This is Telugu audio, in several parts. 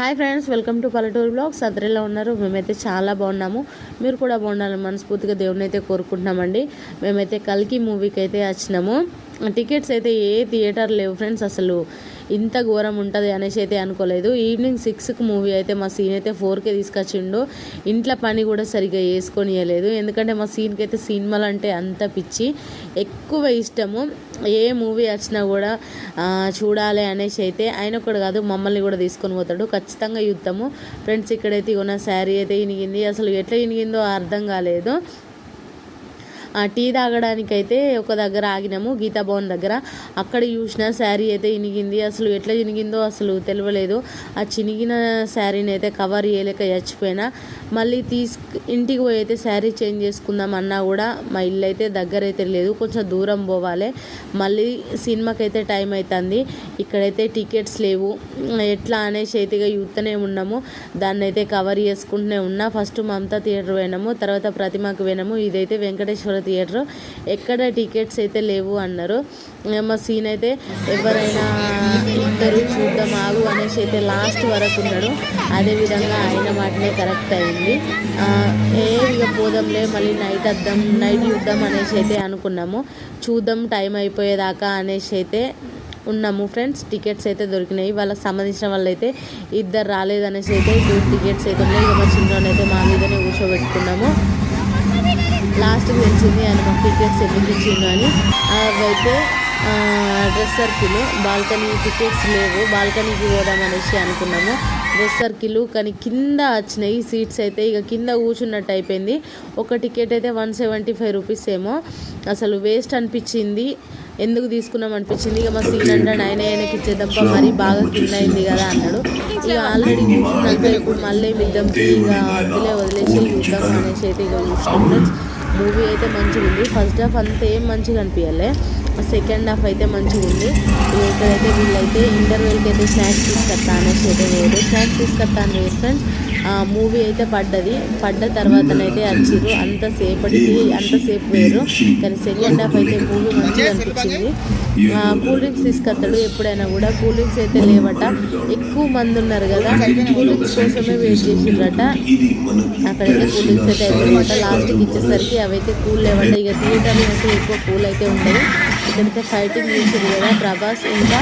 హాయ్ ఫ్రెండ్స్ వెల్కమ్ టు పల్లెటూరు బ్లాగ్స్. అద్దరిలో ఉన్నారు? మేమైతే చాలా బాగున్నాము. మీరు కూడా బాగుండాలని మనస్ఫూర్తిగా దేవుని అయితే కోరుకుంటున్నామండి. మేమైతే కల్కి మూవీకి అయితే వచ్చినాము. టికెట్స్ అయితే ఏ థియేటర్ లేవు ఫ్రెండ్స్ అసలు. ఇంత ఘోరం ఉంటుంది అనేసి అయితే అనుకోలేదు. ఈవినింగ్ సిక్స్కి మూవీ అయితే మా సీన్ అయితే ఫోర్కే తీసుకొచ్చిండు. ఇంట్లో పని కూడా సరిగ్గా వేసుకొని ఇవ్వలేదు ఎందుకంటే మా సీన్కి అయితే సినిమాలు అంటే అంత పిచ్చి. ఎక్కువ ఇష్టము ఏ మూవీ వచ్చినా కూడా చూడాలి అనేసి అయితే ఆయన ఒకడు కాదు మమ్మల్ని కూడా తీసుకొని పోతాడు. ఖచ్చితంగా చూద్దాము. ఫ్రెండ్స్ ఇక్కడైతే ఉన్న శారీ అయితే ఇనిగింది. అసలు ఎట్లా ఇనిగిందో అర్థం కాలేదు. టీ తాగడానికైతే ఒక దగ్గర ఆగినాము గీతా భవన్ దగ్గర. అక్కడ చూసిన శారీ అయితే ఇనిగింది. అసలు ఎట్లా ఇనిగిందో అసలు తెలియలేదు. ఆ చినిగిన శారీని అయితే కవర్ చేయలేక చచ్చిపోయినా. మళ్ళీ తీసుకు ఇంటికి పోయి అయితే శారీ చేంజ్ చేసుకుందాం అన్నా కూడా మా ఇల్లు అయితే దగ్గర అయితే లేదు కొంచెం దూరం పోవాలి. మళ్ళీ సినిమాకి అయితే టైం అవుతుంది ఇక్కడైతే టికెట్స్ లేవు. ఎట్లా అనేసి అయితే ఇక చూస్తూనే ఉన్నాము. దాన్ని అయితే కవర్ చేసుకుంటూనే ఉన్నా. ఫస్ట్ మమతా థియేటర్ పోయినాము. తర్వాత ప్రతిమకు పోయినాము. ఇదైతే వెంకటేశ్వర థియేటర్. ఎక్కడ టికెట్స్ అయితే లేవు అన్నారు. మా సీన్ అయితే ఎవరైనా ఇద్దరు చూద్దాం ఆగు అనేసి అయితే లాస్ట్ వరకు ఉన్నాడు. అదేవిధంగా ఆయన మాటనే కరెక్ట్ అయింది. ఏ ఇక పోదాంలే మళ్ళీ నైట్ వద్దాం నైట్ చూద్దాం అనేసి అయితే అనుకున్నాము. చూద్దాం టైం అయిపోయేదాకా అనేసి అయితే ఉన్నాము ఫ్రెండ్స్ టికెట్స్ అయితే దొరికినాయి. వాళ్ళకి సంబంధించిన వాళ్ళు అయితే ఇద్దరు రాలేదనేసి అయితే టూ టికెట్స్ అయితే ఉన్నాయి. ఇక మా చిన్నోని అయితే మా మీదనే కూర్చోబెట్టుకున్నాము. లాస్ట్కి తెలిసింది ఆయన మాకు టికెట్స్ ఎందుకు ఇచ్చిండు అని. అవైతే డ్రెస్ సర్కిల్ బాల్కనీ టికెట్స్ లేవు. బాల్కనీకి పోదాం అనేసి అనుకున్నాము. డ్రెస్ సర్కిల్ కానీ కింద వచ్చినాయి సీట్స్ అయితే. ఇక కింద కూర్చున్నట్టు అయిపోయింది. ఒక టికెట్ అయితే వన్ సెవెంటీ ఫైవ్ రూపీస్ ఏమో. అసలు వేస్ట్ అనిపించింది. ఎందుకు తీసుకున్నాం అనిపించింది. ఇక మా సీన్ అంటాడు ఆయన ఆయనకి ఇచ్చేద్దాం. మరీ బాగా కింద అయింది కదా అన్నాడు. ఇక ఆల్రెడీ చూసినాక ఇప్పుడు మళ్ళీ మిద్దాం ఇక వద్దులే వదిలేసి చూద్దాం అనేసి అయితే ఇక చూసినాం మూవీ అయితే మంచిగా ఉంది ఫస్ట్ హాఫ్ అంతా ఏం మంచిగా అనిపించలే. సెకండ్ హాఫ్ అయితే మంచిగా ఉంది. ఇక్కడైతే వీళ్ళైతే ఇంటర్వెల్కి అయితే స్నాక్స్ తీసుకొస్తా అనేసి అయితే వేరు స్నాక్స్ తీసుకొస్తా అని ఫ్రెండ్స్ ఆ మూవీ అయితే పడ్డది. పడ్డ తర్వాతనైతే వచ్చిర్రు. అంతసేపటికి అంతసేపు వేరు. కానీ సెకండ్ హాఫ్ అయితే మూవీ మంచిగా అనిపించింది. కూల్ డ్రింక్స్ తీసుకొస్తాడు. ఎప్పుడైనా కూడా కూల్ డ్రింక్స్ అయితే లేవట. ఎక్కువ మంది ఉన్నారు కదా. కూల్ డ్రింక్స్ కోసమే వెయిట్ చేసిండ్రట అక్కడైతే కూల్ డ్రింక్స్ అయితే అయిపోయినమాట లాస్ట్కి ఇచ్చేసరికి అవైతే కూల్ లేవట. ఇక థియేటర్లో అయితే ఎక్కువ కూల్ అయితే ఉండదు. ఇక్కడైతే ఫైటింగ్ చేసింది కదా ప్రభాస్ ఇంకా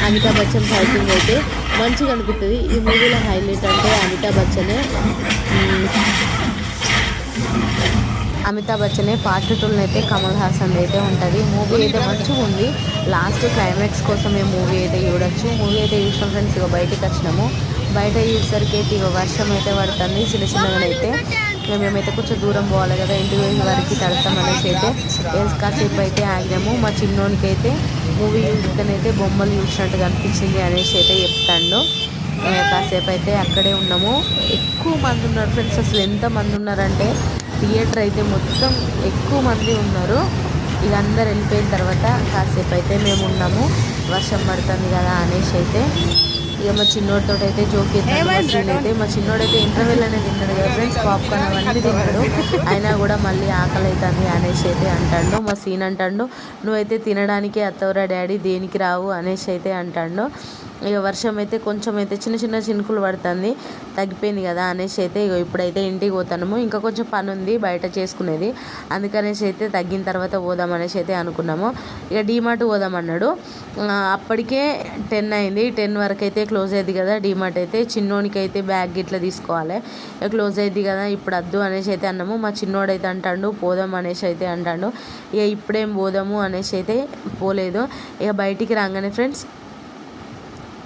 అమితాబ్ బచ్చన్ ఫైటింగ్ అయితే మంచిగా అనిపిస్తుంది. ఈ మూవీలో హైలైట్ అంటే అమితాబ్ బచ్చనే. అమితాబ్ బచ్చనే పార్ట్ టూలో అయితే కమల్ హాసన్ అయితే ఉంటుంది. మూవీ అయితే మంచిగా ఉంది. లాస్ట్ క్లైమాక్స్ మేము మూవీ అయితే చూడొచ్చు. మూవీ అయితే చూసిన ఫ్రెండ్స్ ఇక బయటకు వచ్చినాము. బయట చూసేసరికి అయితే ఇక వర్షం అయితే పడుతుంది. చిన్న చిన్నగా అయితే. ఇక మేమైతే కొంచెం దూరం పోవాలి కదా ఇంటికి వెళ్ళిన వరకు తడతాం అనేసి అయితే కాసేపు అయితే ఆగినాము. మా చిన్నోనికి అయితే మూవీ చూస్తేనైతే బొమ్మలు చూసినట్టుగా అనిపించింది అనేసి అయితే చెప్తాడు. కాసేపు అయితే అక్కడే ఉన్నాము. ఎక్కువ మంది ఉన్నారు ఫ్రెండ్స్ అసలు ఎంత మంది ఉన్నారంటే థియేటర్ అయితే మొత్తం ఎక్కువ మంది ఉన్నారు. ఇక అందరు వెళ్ళిపోయిన తర్వాత కాసేపు అయితే మేము ఉన్నాము. వర్షం పడుతుంది కదా అనేసి అయితే ఇక మా చిన్నోడితో అయితే జోక్ అయితే మా చిన్నోడైతే ఇంటర్వెల్ అనేది తిన్నాడు కదా ఫ్రెండ్స్ పాప్కార్న్ అవన్నీ తిన్నాడు అయినా కూడా మళ్ళీ ఆకలి అవుతుంది అనేసి అయితే అంటాడు. మా సీన్ అంటాడు నువ్వైతే తినడానికి అత్తవరా డాడీ దేనికి రావు? అనేసి అయితే అంటాడు. ఇక వర్షం అయితే కొంచెం అయితే చిన్న చిన్న చినుకులు పడుతుంది. తగ్గిపోయింది కదా అనేసి అయితే ఇక ఇప్పుడైతే ఇంటికి పోతాము ఇంకా కొంచెం పని ఉంది బయట చేసుకునేది. అందుకనేసి అయితే తగ్గిన తర్వాత పోదాం అనేసి అయితే అనుకున్నాము. ఇక డీమార్ట్ పోదాం అన్నాడు. అప్పటికే టెన్ అయింది. టెన్ వరకు అయితే క్లోజ్ అయ్యింది కదా డీమార్ట్ అయితే. చిన్నోనికి అయితే బ్యాగ్ ఇట్లా తీసుకోవాలి. ఇక క్లోజ్ అయింది కదా ఇప్పుడు వద్దు అనేసి అయితే అన్నాము. మా చిన్నోడైతే అంటాడు పోదాం అనేసి అయితే అంటాడు. ఇక ఇప్పుడేం పోదాము అనేసి అయితే పోలేదు. ఇక బయటికి రాగానే ఫ్రెండ్స్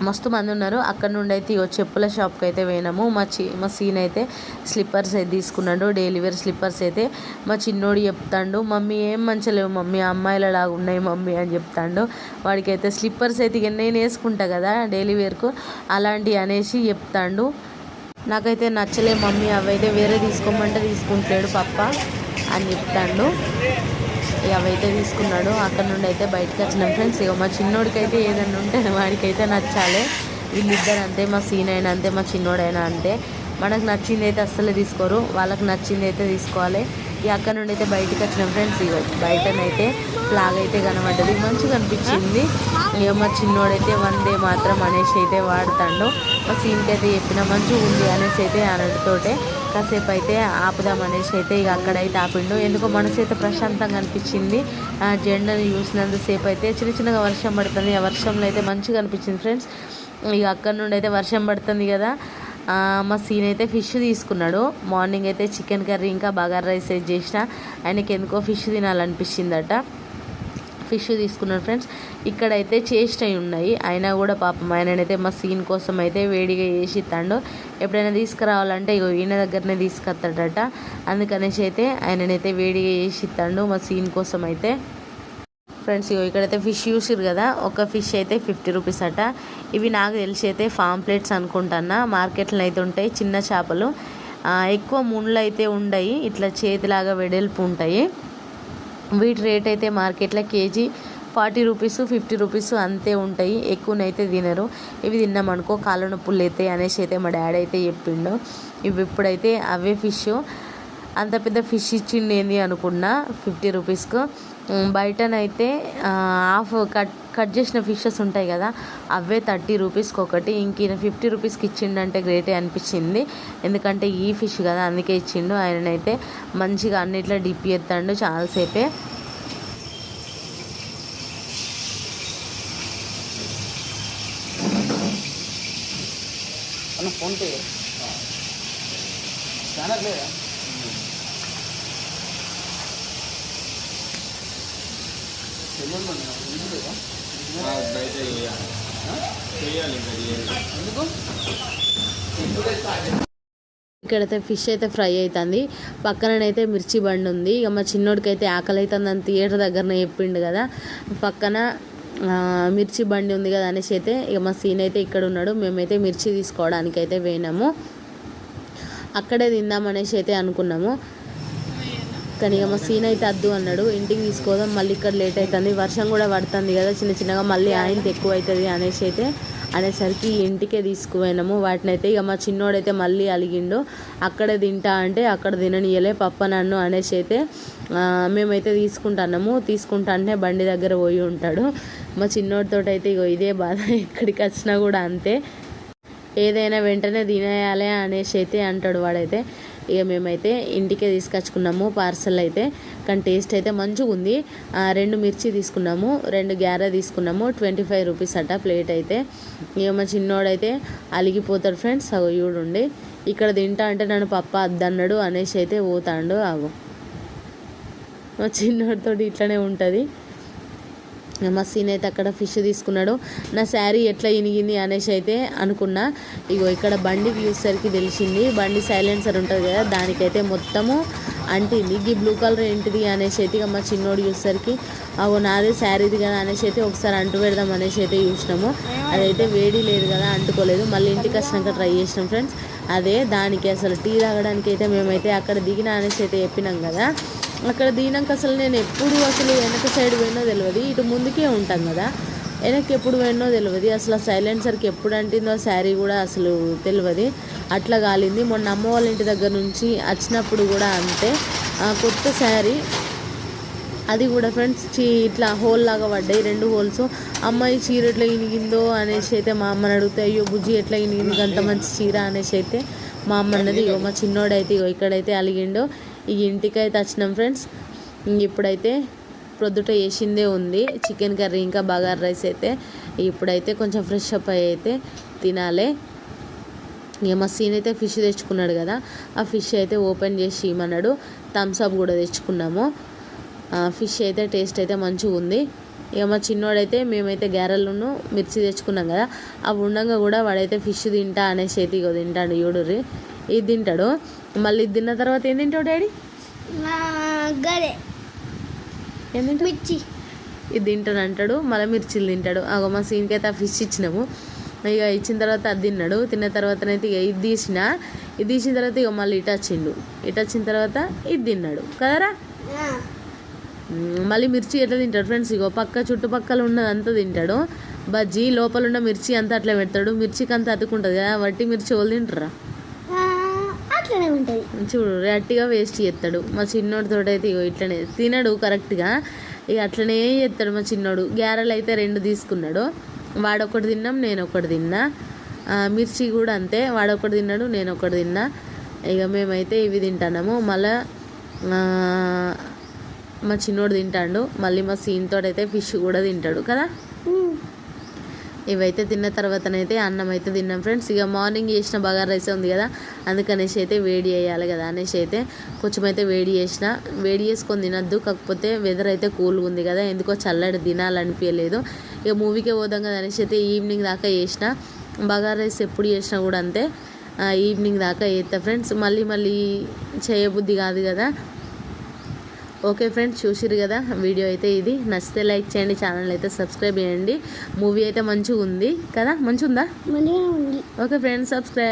మస్తు మంది ఉన్నారు. అక్కడ నుండి అయితే ఇగో చెప్పుల షాప్కి అయితే పోయినాము. మా చి మా సీన్ అయితే స్లిప్పర్స్ అయితే తీసుకున్నాడు. డైలీ వేర్ స్లిప్పర్స్ అయితే మా చిన్నోడు చెప్తాడు మమ్మీ ఏం మంచిలేవు మమ్మీ అమ్మాయిలలాగా ఉన్నాయి మమ్మీ అని చెప్తాడు. వాడికైతే స్లిప్పర్స్ అయితే ఇక నేను వేసుకుంటా కదా డైలీ వేర్కు అలాంటివి అనేసి చెప్తాడు. నాకైతే నచ్చలే మమ్మీ అవైతే వేరే తీసుకోమంటే తీసుకుంటాడు పప్ప అని చెప్తాడు. అవైతే తీసుకున్నాడు. అక్కడ నుండి అయితే బయటకు వచ్చినాం ఫ్రెండ్స్. ఇక మా చిన్నోడికైతే ఏదన్నా ఏదైనా ఉంటే వాడికైతే నచ్చాలి. వీళ్ళిద్దరు అంతే మా సీన్ అయినా అంతే మా చిన్నోడైనా అంతే. మనకు నచ్చింది అయితే అస్సలు తీసుకోరు. వాళ్ళకి నచ్చింది అయితే తీసుకోవాలి. ఇక అక్కడ నుండి అయితే బయటకు వచ్చినాం ఫ్రెండ్స్. ఇక బయటనైతే ఫ్లాగ్ అయితే కనబడ్డది. మంచిగా అనిపించింది. ఇక మా చిన్నోడైతే వన్ డే మాత్రం అనేసి అయితే వాడతాడు. మా సీన్కి అయితే చెప్పిన మంచిగా ఉంది అనేసి అయితే అనడితోటే కాసేపు అయితే ఆపుదాం అనేసి అయితే ఇక అక్కడైతే ఆపిండు. ఎందుకో మనసు అయితే ప్రశాంతంగా అనిపించింది. ఆ జెండాని చూసినంతసేపు అయితే చిన్న చిన్నగా వర్షం పడుతుంది. ఆ వర్షంలో అయితే మంచిగా అనిపించింది ఫ్రెండ్స్. ఇక అక్కడ నుండి అయితే వర్షం పడుతుంది కదా. మా సీన్ అయితే ఫిష్ తీసుకున్నాడు. మార్నింగ్ అయితే చికెన్ కర్రీ ఇంకా బగారా రైస్ అయితే చేసిన. ఆయనకి ఎందుకో ఫిష్ తినాలనిపించిందట. ఫిష్ తీసుకున్నాను ఫ్రెండ్స్. ఇక్కడైతే చేస్ట్ అయి ఉన్నాయి. అయినా కూడా పాపం ఆయననైతే మా సీన్ కోసం అయితే వేడిగా చేసి ఇస్తాడు ఎప్పుడైనా తీసుకురావాలంటే ఇగో ఈయన దగ్గరనే తీసుకొస్తాడట. అందుకనేసి అయితే ఆయననైతే వేడిగా చేసి ఇస్తాడు మా సీన్ కోసం అయితే. ఫ్రెండ్స్ ఇగో ఇక్కడైతే ఫిష్ చూసిరు కదా ఒక ఫిష్ అయితే ఫిఫ్టీ రూపీస్ అట. ఇవి నాకు తెలిసి అయితే ఫామ్ ప్లేట్స్ అనుకుంటానా మార్కెట్లో అయితే ఉంటాయి చిన్న చేపలు. ఎక్కువ ముళ్ళు అయితే ఉండయి. ఇట్లా చేతిలాగా వెడల్పు ఉంటాయి. వీటి రేట్ అయితే మార్కెట్లో KG forty rupees fifty rupees అంతే ఉంటాయి. ఎక్కువనైతే తినరు. ఇవి తిన్నామనుకో కాళ్ళ నొప్పులు అవుతాయి అనేసి అయితే మా డాడీ అయితే చెప్పిండు. ఇవి ఇప్పుడైతే అవే ఫిష్. అంత పెద్ద ఫిష్ ఇచ్చిండు ఏంది అనుకున్నా ఫిఫ్టీ రూపీస్కు. బయటనైతే హాఫ్ కట్ కట్ చేసిన ఫిషెస్ ఉంటాయి కదా అవే థర్టీ రూపీస్కి ఒకటి. ఇంక ఈయన ఫిఫ్టీ రూపీస్కి ఇచ్చిండంటే గ్రేటే అనిపించింది. ఎందుకంటే ఈ ఫిష్ కదా అందుకే ఇచ్చిండు. ఆయననైతే మంచిగా అన్నిట్లో డిప్ ఎత్తాడు చాలాసేపే. Phone pay. స్కానర్ లేదా? లేదా? బయట చేయాలి చేయాలి ఇంకా చేయాలి ఎందుకు ఇక్కడైతే ఫిష్ అయితే ఫ్రై అవుతుంది పక్కననైతే మిర్చి బండి ఉంది. ఇక మా చిన్నోడికైతే అయితే ఆకలి అవుతుందని థియేటర్ దగ్గరనే చెప్పిండు కదా. పక్కన మిర్చి బండి ఉంది కదా అనేసి అయితే ఇక మా సీన్ అయితే ఇక్కడ ఉన్నాడు. మేమైతే మిర్చి తీసుకోవడానికి అయితే పోయినాము. అక్కడే తిందామనేసి అయితే అనుకున్నాము. కానీ ఇక మా సీన్ అయితే వద్దు అన్నాడు. ఇంటికి తీసుకోదాం మళ్ళీ ఇక్కడ లేట్ అవుతుంది వర్షం కూడా పడుతుంది కదా చిన్న చిన్నగా మళ్ళీ ఆయంత ఎక్కువ అవుతుంది అనేసి అయితే అనేసరికి ఇంటికే తీసుకుపోయినాము. వాటిని అయితే ఇక మా చిన్నోడైతే మళ్ళీ అలిగిండు. అక్కడే తింటా అంటే అక్కడ తిననీయలే పప్ప నన్ను అనేసి అయితే మేమైతే తీసుకుంటున్నాము. తీసుకుంటా అంటే బండి దగ్గర పోయి ఉంటాడు. మా చిన్నోడితో అయితే ఇగో ఇదే బాధ. ఎక్కడికి వచ్చినా కూడా అంతే. ఏదైనా వెంటనే తినేయాలి అనేసి అయితే అంటాడు వాడైతే. ఇక మేమైతే ఇంటికే తీసుకొచ్చుకున్నాము పార్సల్ అయితే. కానీ టేస్ట్ అయితే మంచిగా ఉంది. ఆ, రెండు మిర్చి తీసుకున్నాము రెండు గ్యారా తీసుకున్నాము ట్వంటీ ఫైవ్ రూపీస్ అట ప్లేట్ అయితే. ఇక మా చిన్నోడైతే అలిగిపోతాడు ఫ్రెండ్స్ అగో చూడండి. ఇక్కడ తింటా అంటే నన్ను పప్ప అద్దన్నాడు అనేసి అయితే పోతాడు అగో. మా చిన్నోడితో ఇట్లనే ఉంటుంది. మా సీన్ అయితే అక్కడ ఫిష్ తీసుకున్నాడు. నా శారీ ఎట్లా ఇనిగింది అనేసి అయితే అనుకున్నా. ఇగో ఇక్కడ బండి చూసేసరికి తెలిసింది. బండి సైలెన్సర్ ఉంటుంది కదా దానికైతే మొత్తము అంటింది. ఈ బ్లూ కలర్ ఏంటిది అనేసి అయితే ఇక మా చిన్నోడు చూసేసరికి అగో నాదే శారీది కదా అనేసి అయితే ఒకసారి అంటు పెడదాం అనేసి అయితే చూసినాము. అదైతే వేడి లేదు కదా అంటుకోలేదు. మళ్ళీ ఇంటికి వచ్చినాక ట్రై చేసినాం ఫ్రెండ్స్ అదే దానికి అసలు టీ తాగడానికి అయితే మేమైతే అక్కడ దిగిన అనేసి అయితే చెప్పినాం కదా. అక్కడ దిగినాక అసలు నేను ఎప్పుడు అసలు వెనక సైడ్ పోయినో తెలియదు ఇటు ముందుకే ఉంటాం కదా. వెనక్కి ఎప్పుడు పోయినో తెలియదు అసలు ఆ సైలెన్సర్కి ఎప్పుడు అంటిందో శారీ కూడా అసలు తెలియదు అట్లా కాలింది. మొన్న అమ్మ వాళ్ళ ఇంటి దగ్గర నుంచి వచ్చినప్పుడు కూడా అంతే. ఆ కొత్త శారీ అది కూడా ఫ్రెండ్స్ చీ ఇట్లా హోల్ లాగా పడ్డాయి. రెండు హోల్స్ అమ్మాయి చీర ఎట్లా ఇనిగిందో అనేసి అయితే మా అమ్మని అడిగితే అయ్యో బుజ్జి ఎట్లా ఇనిగింది? అంత మంచి చీర అనేసి అయితే మా అమ్మ అన్నది ఇగో మా చిన్నోడైతే ఇగో ఇక్కడైతే అలిగిండో. ఈ ఇంటికైతే వచ్చినాం ఫ్రెండ్స్. ఇప్పుడైతే ప్రొద్దుట వేసిందే ఉంది. చికెన్ కర్రీ ఇంకా బగార్ రైస్ అయితే ఇప్పుడైతే కొంచెం ఫ్రెష్ అప్ అయ్యి అయితే తినాలి. ఇక మా సీన్ అయితే ఫిష్ తెచ్చుకున్నాడు కదా ఆ ఫిష్ అయితే ఓపెన్ చేసి ఇమ్మన్నాడు. థమ్స్ అప్ కూడా తెచ్చుకున్నాము. ఫిష్ అయితే టేస్ట్ అయితే మంచిగా ఉంది. ఇక మా చిన్నోడైతే మేమైతే గారెలను మిర్చి తెచ్చుకున్నాం కదా అవి ఉండగా కూడా వాడైతే ఫిష్ తింటా అనేసి అయితే ఇక తింటాడు. యూడుర్రి ఇది తింటాడు. మళ్ళీ ఇది తిన్న తర్వాత ఏం తింటావు డాడీ? గదే. మిర్చి. ఇది తింటాను అంటాడు. మళ్ళీ మిర్చిలు తింటాడు. అగో మా సీన్కి అయితే ఆ ఫిష్ ఇచ్చినాము. ఇక ఇచ్చిన తర్వాత అది తిన్నాడు. తిన్న తర్వాతనైతే ఇక ఇది తీసిన. ఇది తీసిన తర్వాత ఇక మళ్ళీ ఇటు వచ్చిండు. ఇటు వచ్చిన తర్వాత ఇది తిన్నాడు. కదరా. మళ్ళీ మిర్చి ఎట్లా తింటాడు ఫ్రెండ్స్? ఇగో పక్క చుట్టుపక్కల ఉన్నదంతా తింటాడు. బజ్జీ లోపల ఉన్న మిర్చి అంతా అట్లా పెడతాడు. మిర్చికి అంతా అతుకుంటుంది కదా. వట్టి మిర్చి వాళ్ళు తింటారా? అట్లనే ఉంటుంది చూడు రట్టిగా వేస్ట్ చేస్తాడు. మా చిన్నోడితో అయితే ఇగో ఇట్లనే. తినడు కరెక్ట్గా. ఇక అట్లనే చేస్తాడు మా చిన్నోడు. గ్యారెలు అయితే రెండు తీసుకున్నాడు. వాడొకటి తిన్నాం నేను ఒకటి తిన్నా మిర్చి కూడా అంతే. వాడొకటి తిన్నాడు నేను ఒకటి తిన్నా. ఇక మేమైతే ఇవి తింటున్నాము. మళ్ళా మా చిన్నోడు తింటాడు. మళ్ళీ మా సీన్తో అయితే ఫిష్ కూడా తింటాడు కదా. ఇవైతే తిన్న తర్వాతనైతే అన్నం అయితే తిన్నాం ఫ్రెండ్స్. ఇక మార్నింగ్ చేసిన బగారా రైస్ ఉంది కదా అందుకనేసి అయితే వేడి చేయాలి కదా అనేసి అయితే కొంచెం అయితే వేడి చేసిన. వేడి చేసుకొని తినద్దు కాకపోతే వెదర్ అయితే కూల్గా ఉంది కదా ఎందుకో చల్లడి తినాలనిపించలేదు. ఇక మూవీకే పోదాం కదా అనేసి అయితే ఈవినింగ్ దాకా చేసిన. బగారా రైస్ ఎప్పుడు చేసినా కూడా అంతే. ఈవినింగ్ దాకా చేస్తా ఫ్రెండ్స్. మళ్ళీ మళ్ళీ చేయబుద్ధి కాదు కదా. ఓకే ఫ్రెండ్స్ చూసిరు కదా వీడియో అయితే ఇది. నచ్చితే లైక్ చేయండి ఛానల్ అయితే సబ్స్క్రైబ్ చేయండి. మూవీ అయితే మంచిగా ఉంది కదా మంచిగా ఉందా. Okay friends subscribe